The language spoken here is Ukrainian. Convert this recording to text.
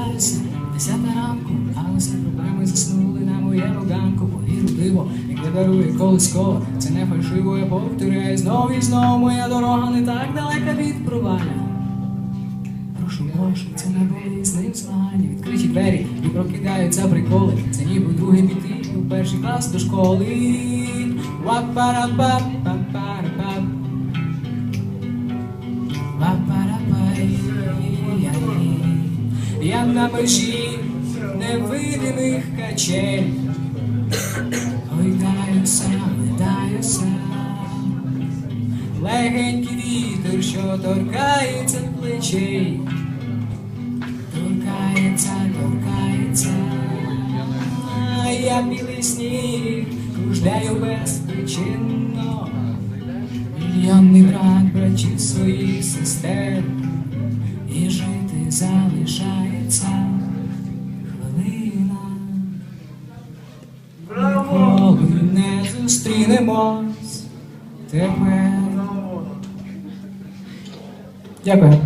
прокидаюся, десята ранку, але все проблеми заснули на моєму ганку. Повіру диво, як не дарує колисково, це не фальшиво, я повторяю знов і знов моя дорога не так далека від провалля. Прошу мошу, це не були з ним злагання, відкриті двері і прокидаються приколи. Це ніби друге піти у перший клас до школи. Вап-парап-пап Я на межі невидимих качель. Гойдаюся, гойдаюся. Легенький вітер, що торкається плечей. Торкається, торкається. А Я білий сніг, кружляю безпричинно. Мільйонний брат братів своїх сестер. Залишається хвилина. Коли не зустрінемось тепер. Дякую.